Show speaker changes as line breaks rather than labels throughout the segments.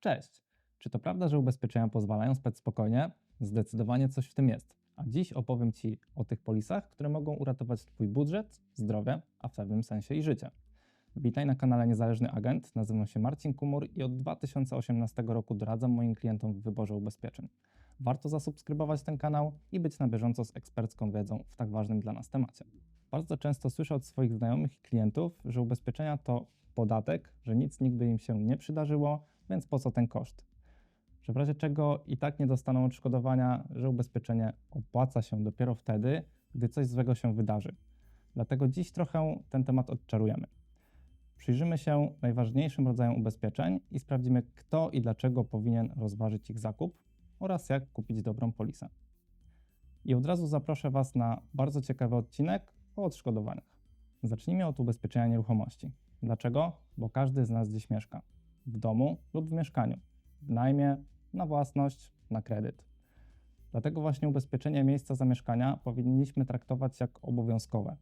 Cześć! Czy to prawda, że ubezpieczenia pozwalają spać spokojnie? Zdecydowanie coś w tym jest. A dziś opowiem Ci o tych polisach, które mogą uratować Twój budżet, zdrowie, a w pewnym sensie i życie. Witaj na kanale Niezależny Agent. Nazywam się Marcin Kumur i od 2018 roku doradzam moim klientom w wyborze ubezpieczeń. Warto zasubskrybować ten kanał i być na bieżąco z ekspercką wiedzą w tak ważnym dla nas temacie. Bardzo często słyszę od swoich znajomych i klientów, że ubezpieczenia to podatek, że nic nigdy im się nie przydarzyło, więc po co ten koszt? Że w razie czego i tak nie dostaną odszkodowania, że ubezpieczenie opłaca się dopiero wtedy, gdy coś złego się wydarzy. Dlatego dziś trochę ten temat odczarujemy. Przyjrzymy się najważniejszym rodzajom ubezpieczeń i sprawdzimy, kto i dlaczego powinien rozważyć ich zakup oraz jak kupić dobrą polisę. I od razu zaproszę Was na bardzo ciekawy odcinek o odszkodowaniach. Zacznijmy od ubezpieczenia nieruchomości. Dlaczego? Bo każdy z nas gdzieś mieszka. W domu lub w mieszkaniu. W najmie, na własność, na kredyt. Dlatego właśnie ubezpieczenie miejsca zamieszkania powinniśmy traktować jak obowiązkowe.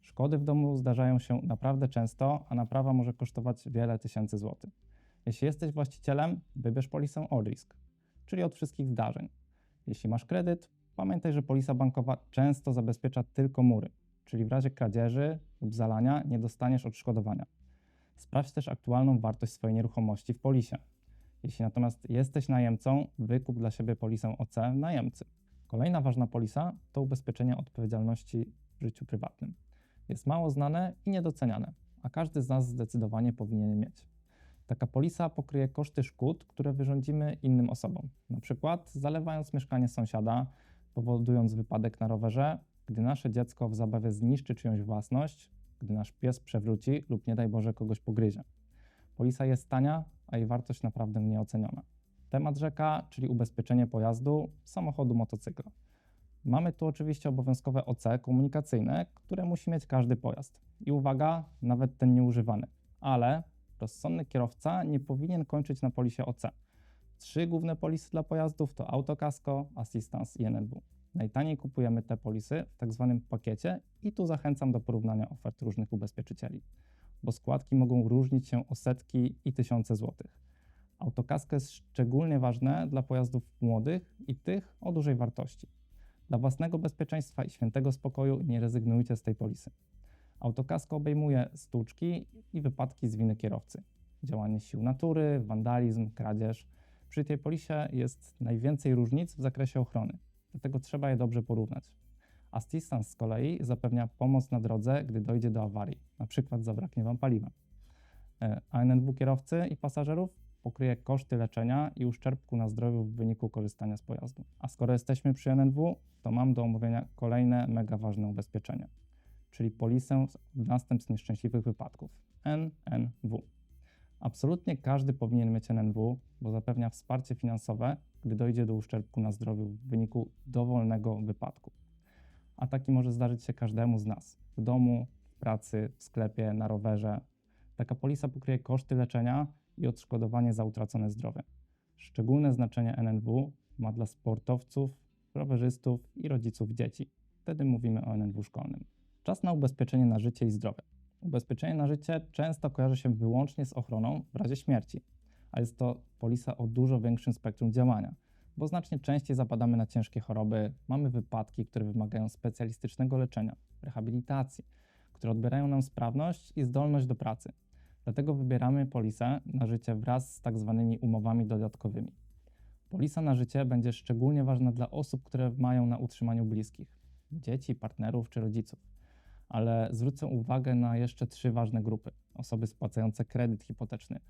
Szkody w domu zdarzają się naprawdę często, a naprawa może kosztować wiele tysięcy złotych. Jeśli jesteś właścicielem, wybierz polisę All Risk, czyli od wszystkich zdarzeń. Jeśli masz kredyt, pamiętaj, że polisa bankowa często zabezpiecza tylko mury, czyli w razie kradzieży lub zalania nie dostaniesz odszkodowania. Sprawdź też aktualną wartość swojej nieruchomości w polisie. Jeśli natomiast jesteś najemcą, wykup dla siebie polisę OC najemcy. Kolejna ważna polisa to ubezpieczenie odpowiedzialności w życiu prywatnym. Jest mało znane i niedoceniane, a każdy z nas zdecydowanie powinien mieć. Taka polisa pokryje koszty szkód, które wyrządzimy innym osobom, na przykład zalewając mieszkanie sąsiada, powodując wypadek na rowerze, gdy nasze dziecko w zabawie zniszczy czyjąś własność, gdy nasz pies przewróci lub nie daj Boże kogoś pogryzie. Polisa jest tania, a jej wartość naprawdę nieoceniona. Temat rzeka, czyli ubezpieczenie pojazdu, samochodu, motocykla. Mamy tu oczywiście obowiązkowe OC komunikacyjne, które musi mieć każdy pojazd. I uwaga, nawet ten nieużywany. Ale rozsądny kierowca nie powinien kończyć na polisie OC. Trzy główne polisy dla pojazdów to autokasko, assistance i NNW. Najtaniej kupujemy te polisy w tak zwanym pakiecie i tu zachęcam do porównania ofert różnych ubezpieczycieli, bo składki mogą różnić się o setki i tysiące złotych. Autokasko jest szczególnie ważne dla pojazdów młodych i tych o dużej wartości. Dla własnego bezpieczeństwa i świętego spokoju nie rezygnujcie z tej polisy. Autokasko obejmuje stłuczki i wypadki z winy kierowcy, działanie sił natury, wandalizm, kradzież. Przy tej polisie jest najwięcej różnic w zakresie ochrony dlatego trzeba je dobrze porównać. Assistance z kolei zapewnia pomoc na drodze, gdy dojdzie do awarii, przykład zabraknie Wam paliwa. E, a NNW kierowcy i pasażerów pokryje koszty leczenia i uszczerbku na zdrowiu w wyniku korzystania z pojazdu. A skoro jesteśmy przy NNW, to mam do omówienia kolejne mega ważne ubezpieczenie, czyli polisę następstw nieszczęśliwych wypadków NNW. Absolutnie każdy powinien mieć NNW, bo zapewnia wsparcie finansowe gdy dojdzie do uszczerbku na zdrowiu w wyniku dowolnego wypadku. A taki może zdarzyć się każdemu z nas w domu, w pracy, w sklepie, na rowerze. Taka polisa pokryje koszty leczenia i odszkodowanie za utracone zdrowie. Szczególne znaczenie NNW ma dla sportowców, rowerzystów i rodziców dzieci. Wtedy mówimy o NNW szkolnym. Czas na ubezpieczenie na życie i zdrowie. Ubezpieczenie na życie często kojarzy się wyłącznie z ochroną w razie śmierci, a jest to polisa o dużo większym spektrum działania, bo znacznie częściej zapadamy na ciężkie choroby, mamy wypadki, które wymagają specjalistycznego leczenia, rehabilitacji, które odbierają nam sprawność i zdolność do pracy. Dlatego wybieramy polisę na życie wraz z tak zwanymi umowami dodatkowymi. Polisa na życie będzie szczególnie ważna dla osób, które mają na utrzymaniu bliskich dzieci, partnerów czy rodziców. Ale zwrócę uwagę na jeszcze trzy ważne grupy: osoby spłacające kredyt hipoteczny,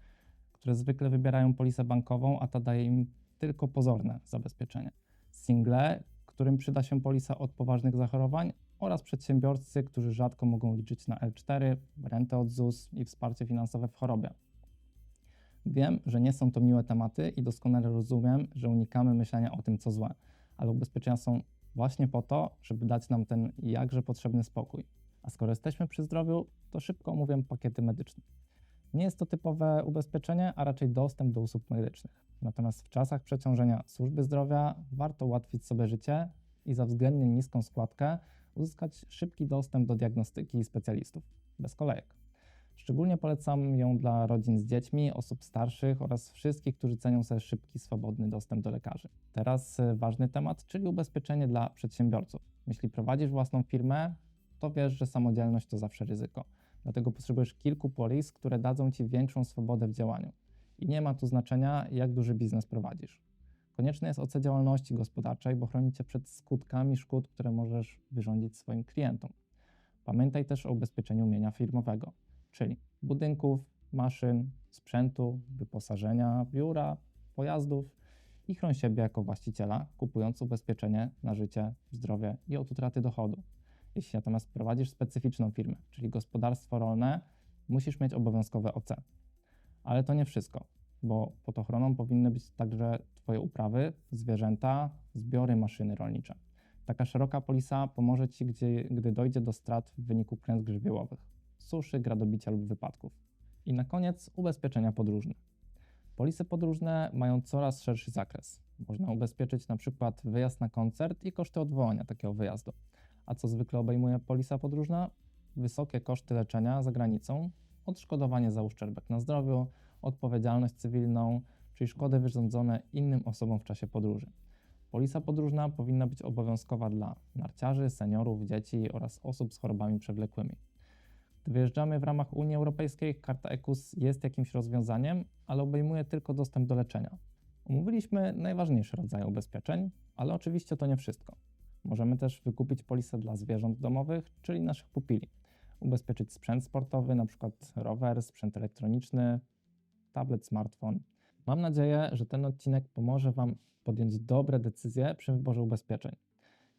które zwykle wybierają polisę bankową, a ta daje im tylko pozorne zabezpieczenie. Single, którym przyda się polisa od poważnych zachorowań oraz przedsiębiorcy, którzy rzadko mogą liczyć na L4, rentę od ZUS i wsparcie finansowe w chorobie. Wiem, że nie są to miłe tematy i doskonale rozumiem, że unikamy myślenia o tym, co złe, ale ubezpieczenia są właśnie po to, żeby dać nam ten jakże potrzebny spokój. A skoro jesteśmy przy zdrowiu, to szybko omówię pakiety medyczne. Nie jest to typowe ubezpieczenie, a raczej dostęp do usług medycznych. Natomiast w czasach przeciążenia służby zdrowia warto ułatwić sobie życie i za względnie niską składkę uzyskać szybki dostęp do diagnostyki i specjalistów, bez kolejek. Szczególnie polecam ją dla rodzin z dziećmi, osób starszych oraz wszystkich, którzy cenią sobie szybki, swobodny dostęp do lekarzy. Teraz y, ważny temat, czyli ubezpieczenie dla przedsiębiorców. Jeśli prowadzisz własną firmę, to wiesz, że samodzielność to zawsze ryzyko. Dlatego potrzebujesz kilku polis, które dadzą ci większą swobodę w działaniu. I nie ma tu znaczenia, jak duży biznes prowadzisz. Konieczny jest ocen działalności gospodarczej, bo chroni cię przed skutkami szkód, które możesz wyrządzić swoim klientom. Pamiętaj też o ubezpieczeniu mienia firmowego, czyli budynków, maszyn, sprzętu, wyposażenia, biura, pojazdów i chroń siebie jako właściciela, kupując ubezpieczenie na życie, zdrowie i od utraty dochodu. Jeśli natomiast prowadzisz specyficzną firmę, czyli gospodarstwo rolne, musisz mieć obowiązkowe OC. Ale to nie wszystko, bo pod ochroną powinny być także Twoje uprawy, zwierzęta, zbiory, maszyny rolnicze. Taka szeroka polisa pomoże Ci, gdzie, gdy dojdzie do strat w wyniku klęsk żywiołowych, suszy, gradobicia lub wypadków. I na koniec ubezpieczenia podróżne. Polisy podróżne mają coraz szerszy zakres. Można ubezpieczyć na przykład wyjazd na koncert i koszty odwołania takiego wyjazdu. A co zwykle obejmuje polisa podróżna? Wysokie koszty leczenia za granicą, odszkodowanie za uszczerbek na zdrowiu, odpowiedzialność cywilną, czyli szkody wyrządzone innym osobom w czasie podróży. Polisa podróżna powinna być obowiązkowa dla narciarzy, seniorów, dzieci oraz osób z chorobami przewlekłymi. Gdy wyjeżdżamy w ramach Unii Europejskiej, karta ECUS jest jakimś rozwiązaniem, ale obejmuje tylko dostęp do leczenia. Omówiliśmy najważniejsze rodzaje ubezpieczeń, ale oczywiście to nie wszystko. Możemy też wykupić polisę dla zwierząt domowych, czyli naszych pupili. Ubezpieczyć sprzęt sportowy, np. rower, sprzęt elektroniczny, tablet, smartfon. Mam nadzieję, że ten odcinek pomoże Wam podjąć dobre decyzje przy wyborze ubezpieczeń.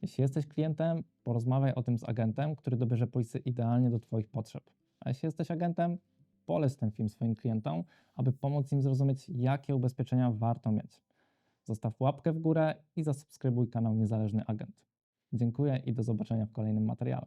Jeśli jesteś klientem, porozmawiaj o tym z agentem, który dobierze polisy idealnie do Twoich potrzeb. A jeśli jesteś agentem, polec ten film swoim klientom, aby pomóc im zrozumieć, jakie ubezpieczenia warto mieć. Zostaw łapkę w górę i zasubskrybuj kanał Niezależny Agent. Dziękuję i do zobaczenia w kolejnym materiale.